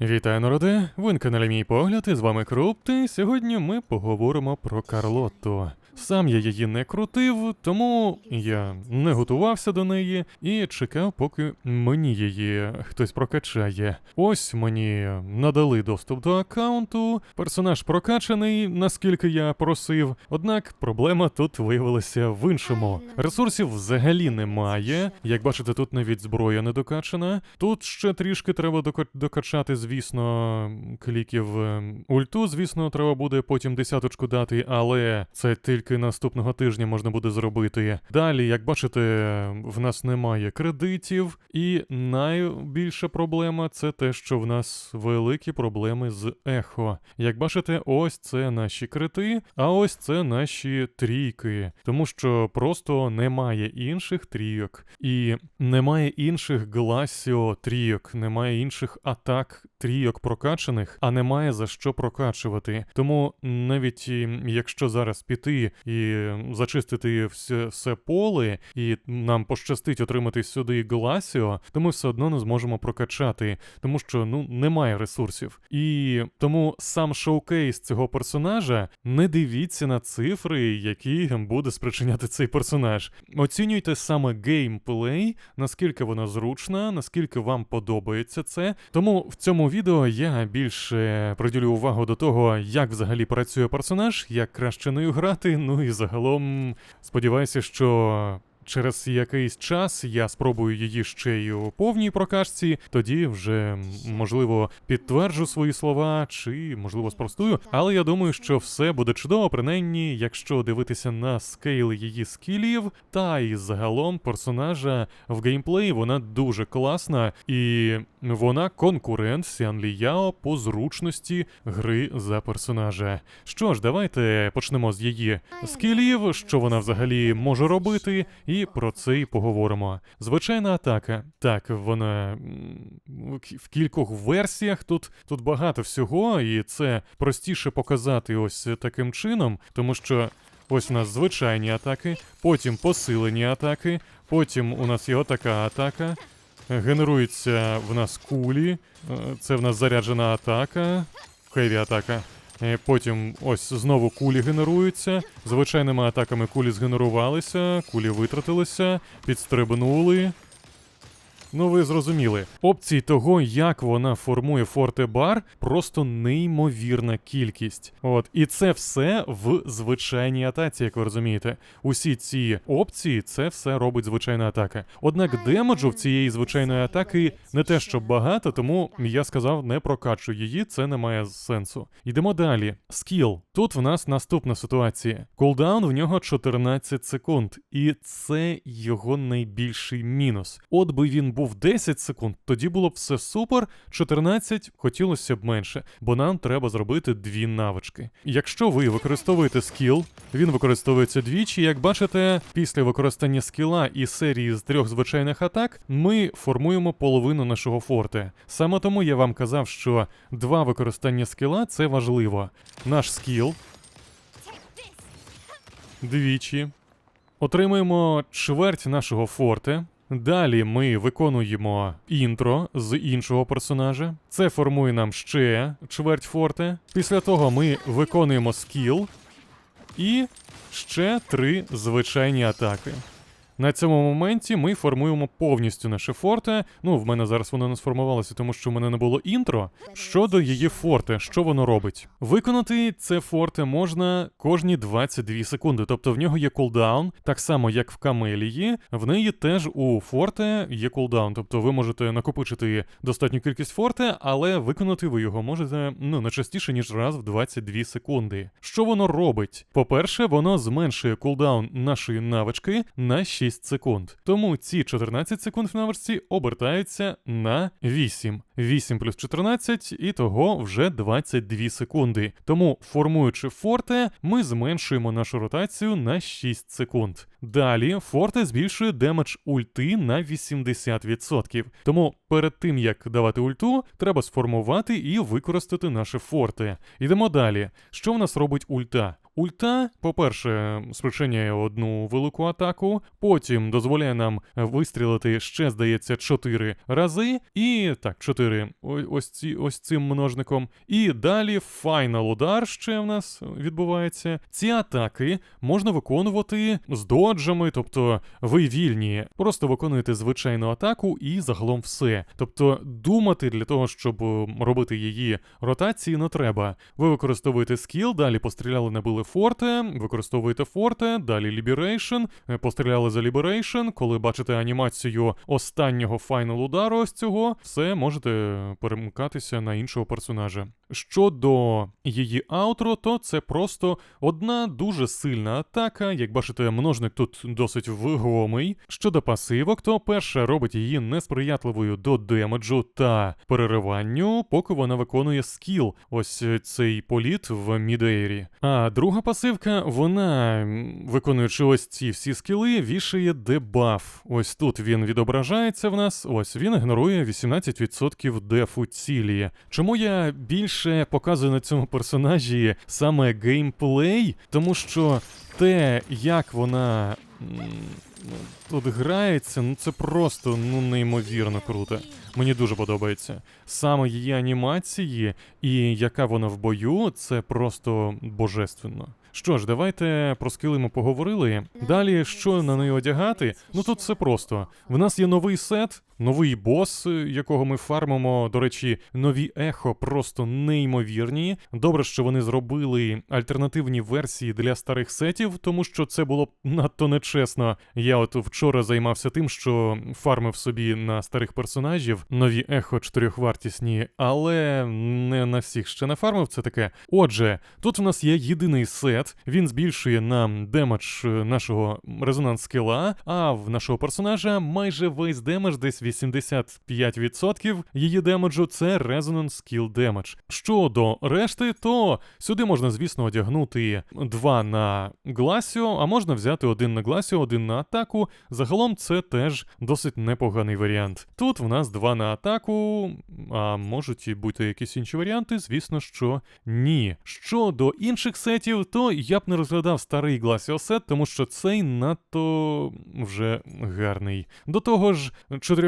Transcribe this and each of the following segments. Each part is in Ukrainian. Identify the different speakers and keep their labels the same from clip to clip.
Speaker 1: Вітаю народи! Ви на каналі Мій Погляд, і з вами Крупти. сьогодні ми поговоримо про Карлотту. Сам я її не крутив, тому я не готувався до неї і чекав, поки мені її хтось прокачає. Ось мені надали доступ до аккаунту, персонаж прокачаний, наскільки я просив. Однак проблема тут виявилася в іншому. Ресурсів взагалі немає. Як бачите, тут навіть зброя не докачана. Тут ще трішки треба дока- докачати, звісно, кліків ем, ульту. Звісно, треба буде потім десяточку дати, але це тільки наступного тижня можна буде зробити. Далі, як бачите, в нас немає кредитів, і найбільша проблема це те, що в нас великі проблеми з ехо. Як бачите, ось це наші крити, а ось це наші трійки, тому що просто немає інших трійок, і немає інших гласіо трійок, немає інших атак трійок прокачаних, а немає за що прокачувати. Тому навіть якщо зараз піти і зачистити все, все поле, і нам пощастить отримати сюди гласіо, то ми все одно не зможемо прокачати, тому що ну немає ресурсів. І тому сам шоукейс цього персонажа не дивіться на цифри, які буде спричиняти цей персонаж. Оцінюйте саме геймплей, наскільки вона зручна, наскільки вам подобається це. Тому в цьому відео я більше приділю увагу до того, як взагалі працює персонаж, як краще нею грати. Ну і загалом сподіваюся, що. Через якийсь час я спробую її ще й у повній прокачці, тоді вже можливо підтверджу свої слова, чи можливо спростую. Але я думаю, що все буде чудово, принаймні, якщо дивитися на скейл її скілів, та і загалом персонажа в геймплеї вона дуже класна, і вона конкурент Сян Яо по зручності гри за персонажа. Що ж, давайте почнемо з її скілів, що вона взагалі може робити, і про це й поговоримо. Звичайна атака. Так, вона в кількох версіях тут, тут багато всього, і це простіше показати ось таким чином, тому що. Ось у нас звичайні атаки, потім посилені атаки, потім у нас є отака атака. Генеруються в нас кулі, е, це в нас заряджена атака, хеві атака. Е, Потім ось знову кулі генеруються. Звичайними атаками кулі згенерувалися, кулі витратилися, підстрибнули. Ну, ви зрозуміли. Опцій того, як вона формує форте-бар, просто неймовірна кількість. От, і це все в звичайній атаці, як ви розумієте. Усі ці опції, це все робить звичайна атака. Однак демеджу в цієї звичайної атаки не те, що багато, тому я сказав, не прокачу її, це не має сенсу. Йдемо далі. Скіл. Тут в нас наступна ситуація. Кулдаун в нього 14 секунд, і це його найбільший мінус. От би він був 10 секунд, тоді було б все супер. 14 хотілося б менше, бо нам треба зробити дві навички. Якщо ви використовуєте скіл, він використовується двічі. Як бачите, після використання скіла і серії з трьох звичайних атак ми формуємо половину нашого форте. Саме тому я вам казав, що два використання скіла це важливо. Наш скіл двічі. Отримуємо чверть нашого форте. Далі ми виконуємо інтро з іншого персонажа. Це формує нам ще чверть форте. Після того ми виконуємо скіл і ще три звичайні атаки. На цьому моменті ми формуємо повністю наше форте. Ну, в мене зараз воно не сформувалося, тому що в мене не було інтро. Щодо її форте, що воно робить? Виконати це форте можна кожні 22 секунди, тобто в нього є кулдаун, так само як в Камелії. В неї теж у форте є кулдаун, тобто ви можете накопичити достатню кількість форте, але виконати ви його можете ну не частіше ніж раз в 22 секунди. Що воно робить? По-перше, воно зменшує кулдаун нашої навички на 6 секунд. Тому ці 14 секунд в навичці обертаються на 8. 8 плюс 14 і того вже 22 секунди. Тому, формуючи форте, ми зменшуємо нашу ротацію на 6 секунд. Далі форте збільшує демедж ульти на 80%. Тому перед тим як давати ульту, треба сформувати і використати наше форте. Йдемо далі. Що в нас робить ульта? Ульта, по-перше, спричиняє одну велику атаку, потім дозволяє нам вистрілити ще, здається, 4 рази. І так, 4 ось, ці, ось цим множником. І далі файнал удар ще в нас відбувається. Ці атаки можна виконувати з доджами, тобто ви вільні, просто виконуєте звичайну атаку і загалом все. Тобто думати для того, щоб робити її ротації, не треба. Ви використовуєте скіл, далі постріляли, набили форте, використовуєте форте, далі е, постріляли за Liberation. Коли бачите анімацію останнього файнал удару ось цього, все можете перемикатися на іншого персонажа. Щодо її аутро, то це просто одна дуже сильна атака. Як бачите, множник тут досить вагомий. Щодо пасивок, то перша робить її несприятливою до демеджу та перериванню, поки вона виконує скіл, ось цей політ в мідейрі. А друга пасивка, вона, виконуючи ось ці всі скіли, вішає дебаф. Ось тут він відображається в нас. Ось він ігнорує 18% дефу цілі. Чому я більше показую на цьому персонажі саме геймплей? Тому що те, як вона. Тут грається, ну це просто ну неймовірно круто. Мені дуже подобається. Саме її анімації і яка вона в бою, це просто божественно. Що ж, давайте про скили ми поговорили. Далі, що на неї одягати? Ну тут все просто. В нас є новий сет, новий бос, е, якого ми фармимо. До речі, нові ехо просто неймовірні. Добре, що вони зробили альтернативні версії для старих сетів, тому що це було надто нечесно. Я от вчора займався тим, що фармив собі на старих персонажів нові ехо чотирьохвартісні, але не на всіх ще не фармив. Це таке. Отже, тут в нас є єдиний сет. Він збільшує нам демедж е, нашого резонанс скіла, а в нашого персонажа майже весь демедж, десь 85% її демеджу це Resonance Skill Damage. Щодо решти, то сюди можна, звісно, одягнути два на Гласіо, а можна взяти один на Гласіо, один на атаку. Загалом це теж досить непоганий варіант. Тут в нас два на атаку, а можуть і бути якісь інші варіанти, звісно, що ні. Щодо інших сетів, то я б не розглядав старий Glacio сет, тому що цей надто вже гарний. До того ж,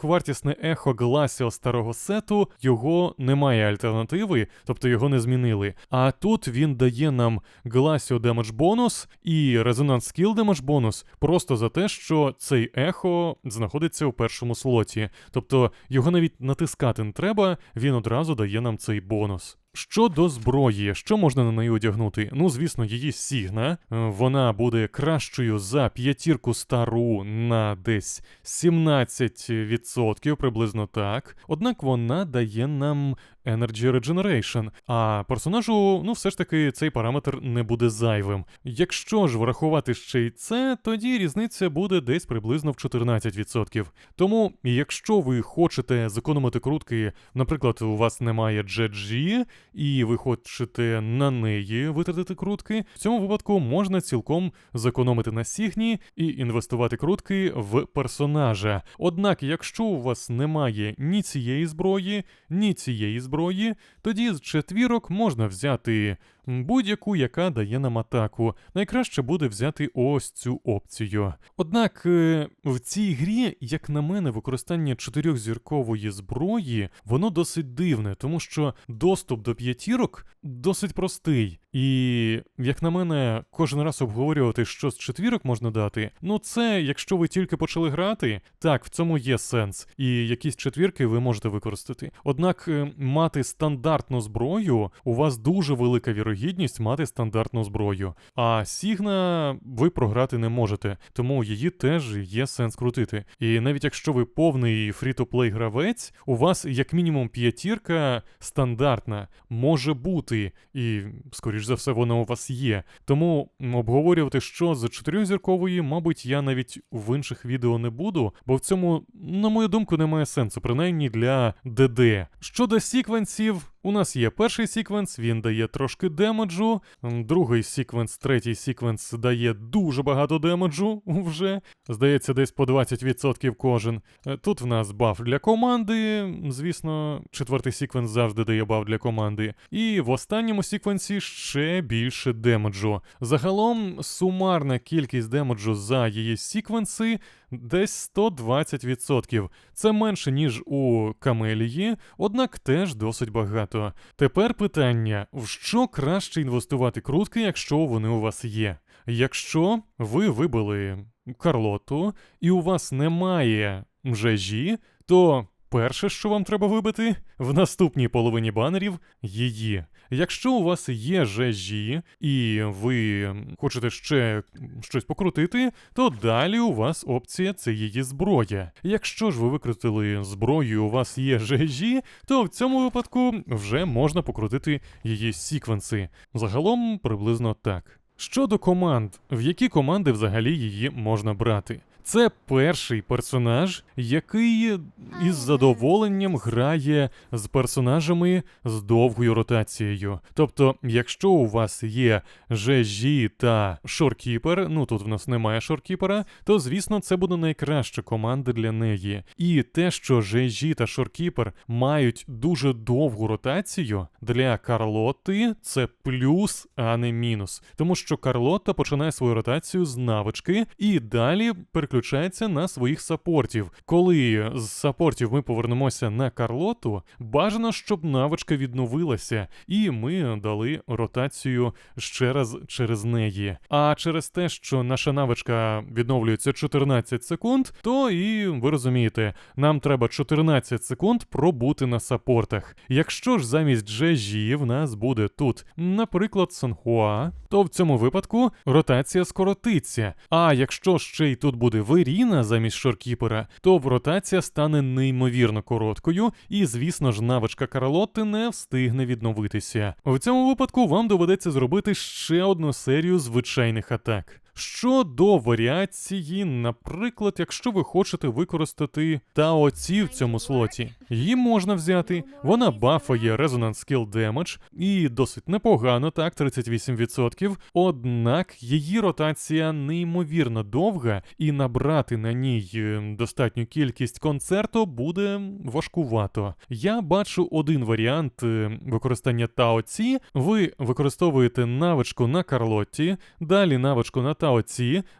Speaker 1: чотирьохвартісне ехо Гласіо старого сету, його немає альтернативи, тобто його не змінили. А тут він дає нам Гласіо Damage бонус і резонанс скіл Damage бонус просто за те, що цей ехо знаходиться у першому слоті. Тобто його навіть натискати не треба, він одразу дає нам цей бонус. Щодо зброї, що можна на неї одягнути? Ну, звісно, її Сігна. Е, Вона буде кращою за п'ятірку стару на десь 17%, приблизно так. Однак вона дає нам Energy Regeneration, а персонажу, ну, все ж таки, цей параметр не буде зайвим. Якщо ж врахувати ще й це, тоді різниця буде десь приблизно в 14%. Тому, якщо ви хочете зекономити крутки, наприклад, у вас немає GG, і ви хочете на неї витратити крутки, в цьому випадку можна цілком зекономити на сігні і інвестувати крутки в персонажа. Однак, якщо у вас немає ні цієї зброї, ні цієї зброї, тоді з четвірок можна взяти будь-яку, яка дає нам атаку. Найкраще буде взяти ось цю опцію. Однак е, в цій грі, як на мене, використання чотирьохзіркової зброї, воно досить дивне, тому що доступ до п'ятірок досить простий. І, як на мене, кожен раз обговорювати, що з четвірок можна дати, ну це, якщо ви тільки почали грати, так, в цьому є сенс, і якісь четвірки ви можете використати. Однак е, мати стандартну зброю, у вас дуже велика вірогідність мати стандартну зброю. А Сігна ви програти не можете, тому її теж є сенс крутити. І навіть якщо ви повний фрі-то-плей гравець, у вас як мінімум п'ятірка стандартна може бути, і скоріш за все вона у вас є. Тому обговорювати, що з чотирьохзіркової, мабуть, я навіть в інших відео не буду, бо в цьому, на мою думку, немає сенсу, принаймні для ДД. Щодо сіквенсів, У нас є перший секвенс, він дає трошки демеджу. Другий секвенс, третій секвенс дає дуже багато демеджу вже. Здається, десь по 20% кожен. Е, Тут в нас баф для команди. Звісно, четвертий секвенс завжди дає баф для команди. І в останньому секвенсі ще більше демеджу. Загалом сумарна кількість демеджу за її секвенси десь 120%. Це менше, ніж у Камелії, однак теж досить багато. Тепер питання: в що краще інвестувати крутки, якщо вони у вас є? Якщо ви вибили Карлоту і у вас немає мжежі, то перше, що вам треба вибити, в наступній половині банерів її. Якщо у вас є жежі, і ви хочете ще щось покрутити, то далі у вас опція це її зброя. Якщо ж ви викрутили зброю, у вас є жежі, то в цьому випадку вже можна покрутити її секвенси. Загалом приблизно так. Щодо команд, в які команди взагалі її можна брати? Це перший персонаж, який із задоволенням грає з персонажами з довгою ротацією. Тобто, якщо у вас є ЖЖ та Шоркіпер, ну тут в нас немає Шоркіпера, то звісно це буде найкраща команда для неї. І те, що ЖЖ та Шоркіпер мають дуже довгу ротацію для Карлоти, це плюс, а не мінус. Тому що Карлота починає свою ротацію з навички і далі переключається на своїх саппортів. Коли з саппортів ми повернемося на Карлоту, бажано, щоб навичка відновилася, і ми дали ротацію ще раз через неї. А через те, що наша навичка відновлюється 14 секунд, то і ви розумієте, нам треба 14 секунд пробути на саппортах. Якщо ж замість Джежі в нас буде тут, наприклад, Санхуа, то в цьому випадку ротація скоротиться. А якщо ще й тут буде Веріна замість Шоркіпера, то в ротація стане неймовірно короткою, і, звісно ж, навичка Карлотти не встигне відновитися. В цьому випадку вам доведеться зробити ще одну серію звичайних атак. Щодо варіації, наприклад, якщо ви хочете використати Таоці в цьому слоті, її можна взяти, вона бафає Resonance Skill Damage і досить непогано, так, 38%. Однак її ротація неймовірно довга, і набрати на ній е, достатню кількість концерту буде важкувато. Я бачу один варіант е, використання Таоці. Ви використовуєте навичку на Карлотті, далі навичку на Таоці,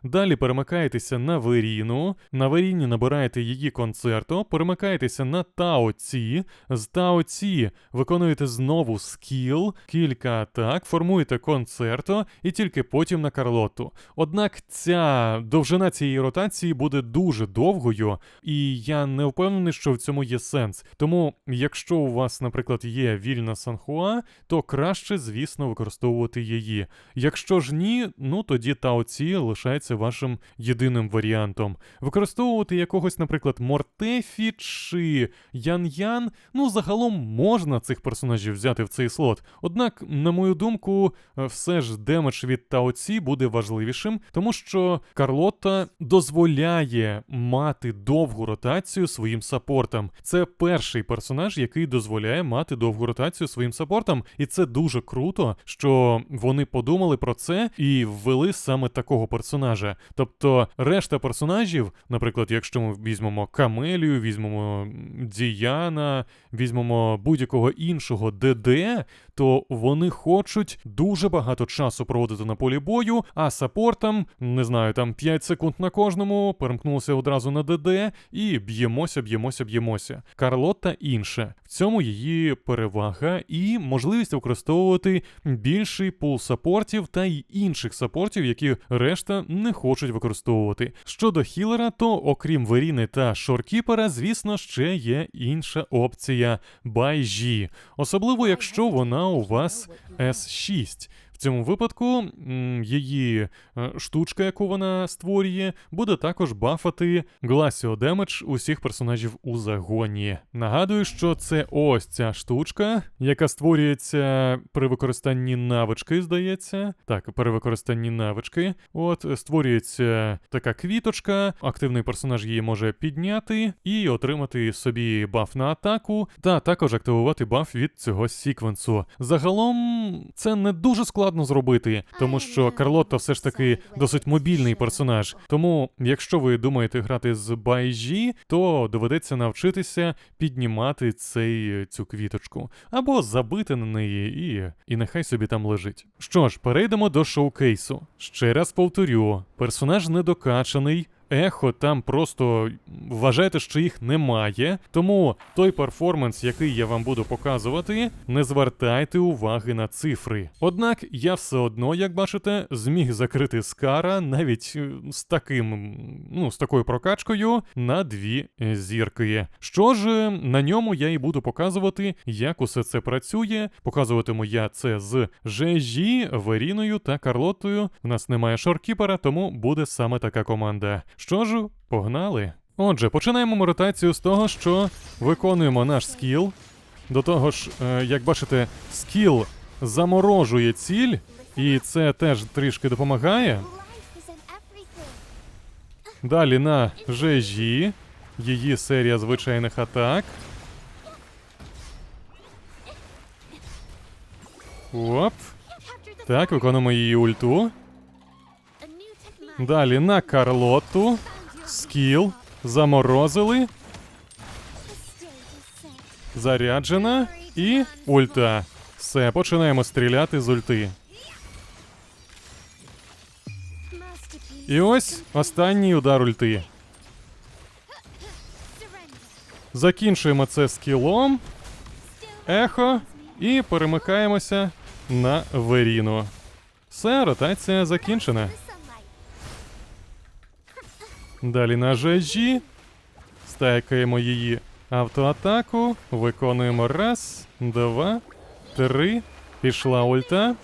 Speaker 1: далі перемикаєтеся на Веріну, на Веріні набираєте її концерту, перемикаєтеся на Таоці, з Таоці виконуєте знову скіл, кілька атак, формуєте концерто і тільки потім на Карлоту. Однак ця довжина цієї ротації буде дуже довгою, і я не впевнений, що в цьому є сенс. Тому, якщо у вас, наприклад, є вільна Санхуа, то краще, звісно, використовувати її. Якщо ж ні, ну тоді Таоці лишається вашим єдиним варіантом. Використовувати якогось, наприклад, Мортефі чи Ян-Ян, ну загалом можна цих персонажів взяти в цей слот. Однак, на мою думку, е, все ж демедж від Таоці буде важливішим, тому що Карлота дозволяє мати довгу ротацію своїм саппортам. Це перший персонаж, який дозволяє мати довгу ротацію своїм саппортам, і це дуже круто, що вони подумали про це і ввели саме такого персонажа. Тобто решта персонажів, наприклад, якщо ми візьмемо Камелію, візьмемо Діяна, візьмемо будь-якого іншого ДД, то вони хочуть дуже багато часу проводити на полі бою, а саппортам, не знаю, там 5 секунд на кожному, перемкнулися одразу на ДД і б'ємося, б'ємося, б'ємося. Карлотта інша. В цьому її перевага і можливість використовувати більший пул саппортів та й інших саппортів, які решта не хочуть використовувати. Щодо хілера, то окрім Веріни та Шоркіпера, звісно, ще є інша опція Байжі, особливо якщо вона у вас S6. Цьому випадку її е, штучка, яку вона створює, буде також бафати Glacio Damage усіх персонажів у загоні. Нагадую, що це ось ця штучка, яка створюється при використанні навички, здається. Так, при використанні навички. От створюється така квіточка, активний персонаж її може підняти і отримати собі баф на атаку, та також активувати баф від цього сіквенсу. Загалом це не дуже складно зробити, тому що Карлотта все ж таки досить мобільний персонаж. Тому, якщо ви думаєте грати з Байжі, то доведеться навчитися піднімати цей цю квіточку або забити на неї, і, і нехай собі там лежить. Що ж, перейдемо до шоукейсу. Ще раз повторю: персонаж недокачаний. Ехо там просто вважайте, що їх немає. Тому той перформанс, який я вам буду показувати, не звертайте уваги на цифри. Однак я все одно, як бачите, зміг закрити скара навіть е, з таким, ну, з такою прокачкою на дві е, зірки. Що ж, е, на ньому я і буду показувати, як усе це працює. Показуватиму я це з Жежі, Веріною та Карлотою. У нас немає шоркіпера, тому буде саме така команда. Що ж, погнали. Отже, починаємо ми ротацію з того, що виконуємо наш скіл. До того ж, е, як бачите, скіл заморожує ціль, і це теж трішки допомагає. Далі на Жежі, її серія звичайних атак. Оп. Так, виконуємо її ульту. Далі на Карлоту. Скіл. Заморозили. Заряджена і ульта. Все, починаємо стріляти з ульти. І ось останній удар ульти. Закінчуємо це скілом, ехо і перемикаємося на Веріну. Все, ротація закінчена. Далі на жежі. Стайкаємо її автоатаку. Виконуємо раз, два, три. Пішла ульта.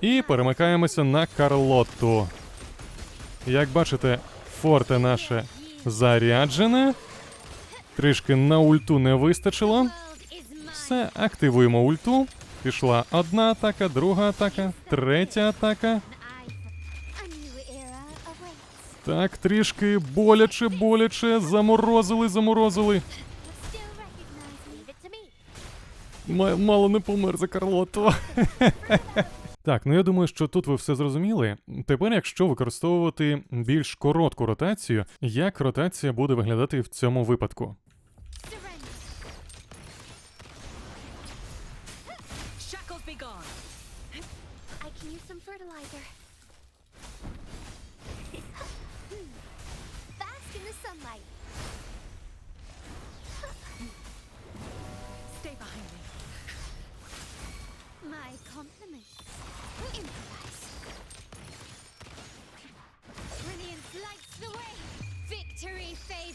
Speaker 1: І перемикаємося на Карлотту. Як бачите, форте наше заряджене. Трішки на ульту не вистачило. Все, активуємо ульту. Пішла одна атака, друга атака, третя атака. Так, трішки боляче, боляче. Заморозили, заморозили. М- мало не помер за Карлоту. Так, ну я думаю, що тут ви все зрозуміли. Тепер, якщо використовувати більш коротку ротацію, як ротація буде виглядати в цьому випадку?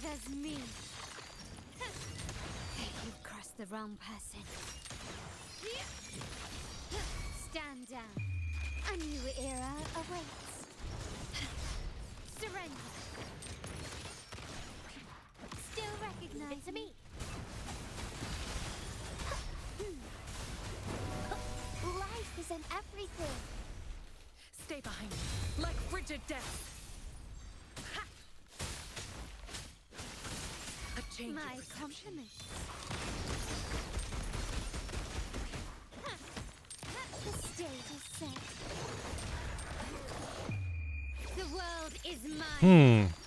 Speaker 2: Victory favors me. You've crossed the wrong person. Stand down. A new era awaits. Surrender. Still recognize me. Life is in everything.
Speaker 3: Stay behind me. Like frigid death. Change
Speaker 2: My
Speaker 3: of perception.
Speaker 2: compliments. The stage is set. The world is mine.
Speaker 1: Хм.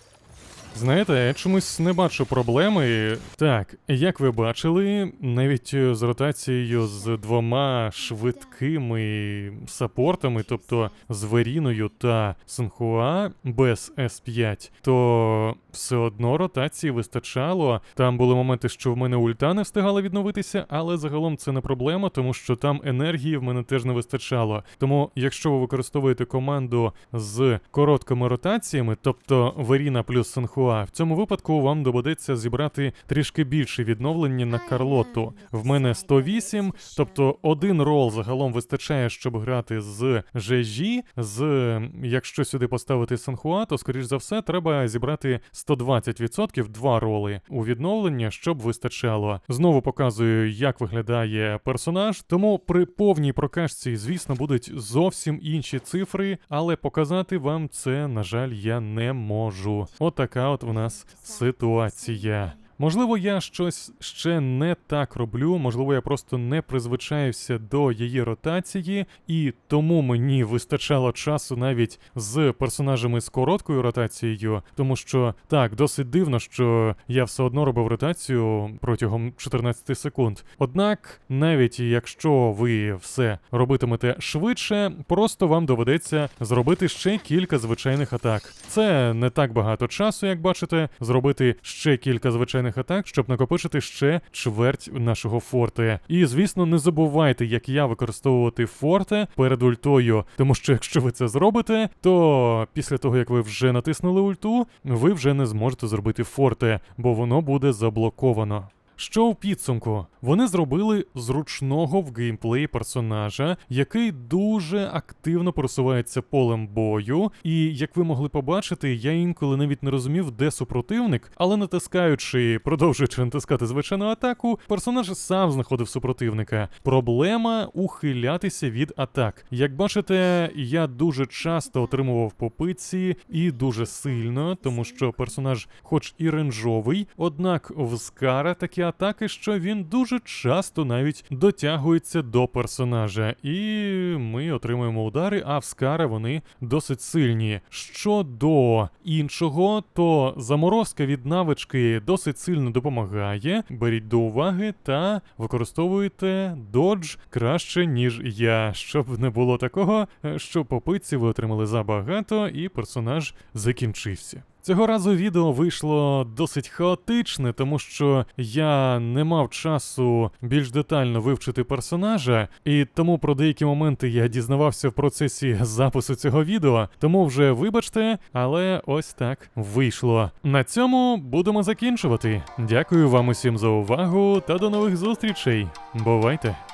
Speaker 1: Знаєте, я чомусь не бачу проблеми. Так, як ви бачили, навіть е, з ротацією з двома швидкими саппортами, тобто з Веріною та Сенхуа без С5, то все одно ротації вистачало. Там були моменти, що в мене ульта не встигала відновитися, але загалом це не проблема, тому що там енергії в мене теж не вистачало. Тому, якщо ви використовуєте команду з короткими ротаціями, тобто Веріна плюс Сенхуа 2. В цьому випадку вам доведеться зібрати трішки більше відновлення на Карлоту. В мене 108, тобто один рол загалом вистачає, щоб грати з Жежі. З якщо сюди поставити Санхуа, то скоріш за все треба зібрати 120% два роли у відновлення, щоб вистачало. Знову показую, як виглядає персонаж. Тому при повній прокачці, звісно, будуть зовсім інші цифри, але показати вам це, на жаль, я не можу. Отака от в нас ситуація. Можливо, я щось ще не так роблю, можливо, я просто не призвичаюся до її ротації, і тому мені вистачало часу навіть з персонажами з короткою ротацією, тому що так, досить дивно, що я все одно робив ротацію протягом 14 секунд. Однак, навіть якщо ви все робитимете швидше, просто вам доведеться зробити ще кілька звичайних атак. Це не так багато часу, як бачите, зробити ще кілька звичайних атак, щоб накопичити ще чверть нашого форти. І звісно, не забувайте, як я використовувати форте перед ультою, тому що якщо ви це зробите, то після того як ви вже натиснули ульту, ви вже не зможете зробити форте, бо воно буде заблоковано. Що в підсумку? Вони зробили зручного в геймплеї персонажа, який дуже активно просувається полем бою. І як ви могли побачити, я інколи навіть не розумів, де супротивник, але натискаючи, продовжуючи натискати звичайну атаку, персонаж сам знаходив супротивника. Проблема ухилятися від атак. Як бачите, я дуже часто отримував попиці і дуже сильно, тому що персонаж, хоч і ренжовий, однак в Скара такі атаки, що він дуже часто навіть дотягується до персонажа, і ми отримуємо удари, а в Скара вони досить сильні. Щодо іншого, то заморозка від навички досить сильно допомагає. Беріть до уваги та використовуйте додж краще, ніж я, щоб не було такого, що попитці ви отримали забагато, і персонаж закінчився. Цього разу відео вийшло досить хаотичне, тому що я не мав часу більш детально вивчити персонажа, і тому про деякі моменти я дізнавався в процесі запису цього відео. Тому вже вибачте, але ось так вийшло. На цьому будемо закінчувати. Дякую вам усім за увагу та до нових зустрічей. Бувайте!